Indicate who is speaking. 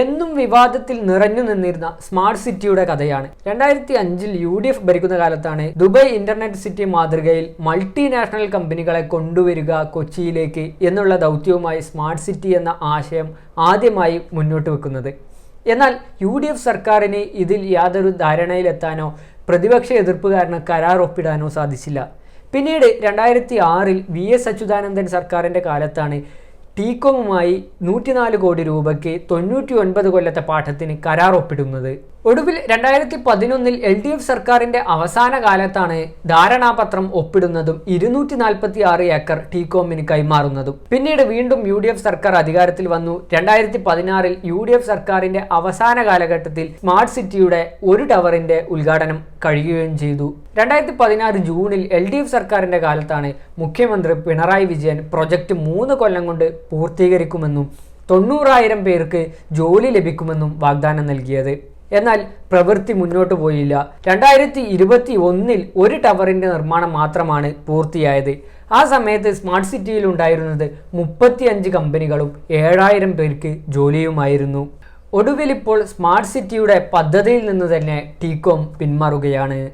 Speaker 1: എന്നും വിവാദത്തിൽ നിറഞ്ഞു നിന്നിരുന്ന സ്മാർട്ട് സിറ്റിയുടെ കഥയാണ്. രണ്ടായിരത്തി അഞ്ചിൽ യു ഡി എഫ് ഭരിക്കുന്ന കാലത്താണ് ദുബായ് ഇന്റർനെറ്റ് സിറ്റി മാതൃകയിൽ മൾട്ടിനാഷണൽ കമ്പനികളെ കൊണ്ടുവരിക കൊച്ചിയിലേക്ക് എന്നുള്ള ദൗത്യവുമായി സ്മാർട്ട് സിറ്റി എന്ന ആശയം ആദ്യമായി മുന്നോട്ട് വെക്കുന്നത്. എന്നാൽ യു ഡി എഫ് സർക്കാരിന് ഇതിൽ യാതൊരു ധാരണയിലെത്താനോ പ്രതിപക്ഷ എതിർപ്പുകാരന് കരാർ ഒപ്പിടാനോ സാധിച്ചില്ല. പിന്നീട് രണ്ടായിരത്തി ആറിൽ വി എസ് അച്യുതാനന്ദൻ സർക്കാരിന്റെ കാലത്താണ് ടീകോമുമായി നൂറ്റിനാല് കോടി രൂപയ്ക്ക് തൊണ്ണൂറ്റി ഒൻപത് കൊല്ലത്തെ പാഠത്തിന് കരാർ ഒപ്പിടുന്നത് ഒടുവിൽ രണ്ടായിരത്തി പതിനൊന്നിൽ എൽ ഡി എഫ് സർക്കാരിന്റെ അവസാന കാലത്താണ് ധാരണാപത്രം ഒപ്പിടുന്നതും ഇരുന്നൂറ്റി നാൽപ്പത്തി ആറ് ഏക്കർ ടീകോമിന് കൈമാറുന്നതും. പിന്നീട് വീണ്ടും യു ഡി എഫ് സർക്കാർ അധികാരത്തിൽ വന്നു. രണ്ടായിരത്തി പതിനാറിൽ യു ഡി എഫ് സർക്കാരിന്റെ അവസാന കാലഘട്ടത്തിൽ സ്മാർട്ട് സിറ്റിയുടെ ഒരു ടവറിന്റെ ഉദ്ഘാടനം കഴിയുകയും ചെയ്തു. രണ്ടായിരത്തി പതിനാറ് ജൂണിൽ എൽ ഡി എഫ് സർക്കാരിന്റെ കാലത്താണ് മുഖ്യമന്ത്രി പിണറായി വിജയൻ പ്രൊജക്ട് മൂന്ന് കൊല്ലം കൊണ്ട് പൂർത്തീകരിക്കുമെന്നും തൊണ്ണൂറായിരം പേർക്ക് ജോലി ലഭിക്കുമെന്നും വാഗ്ദാനം നൽകിയത്. എന്നാൽ പ്രവൃത്തി മുന്നോട്ട് പോയില്ല. രണ്ടായിരത്തി ഇരുപത്തി ഒന്നിൽ ഒരു ടവറിന്റെ നിർമ്മാണം മാത്രമാണ് പൂർത്തിയായത്. ആ സമയത്ത് സ്മാർട്ട് സിറ്റിയിൽ ഉണ്ടായിരുന്നത് മുപ്പത്തിയഞ്ച് കമ്പനികളും ഏഴായിരം പേർക്ക് ജോലിയുമായിരുന്നു. ഒടുവിൽ ഇപ്പോൾ സ്മാർട്ട് സിറ്റിയുടെ പദ്ധതിയിൽ നിന്ന് തന്നെ ടീകോം പിന്മാറുകയാണ്.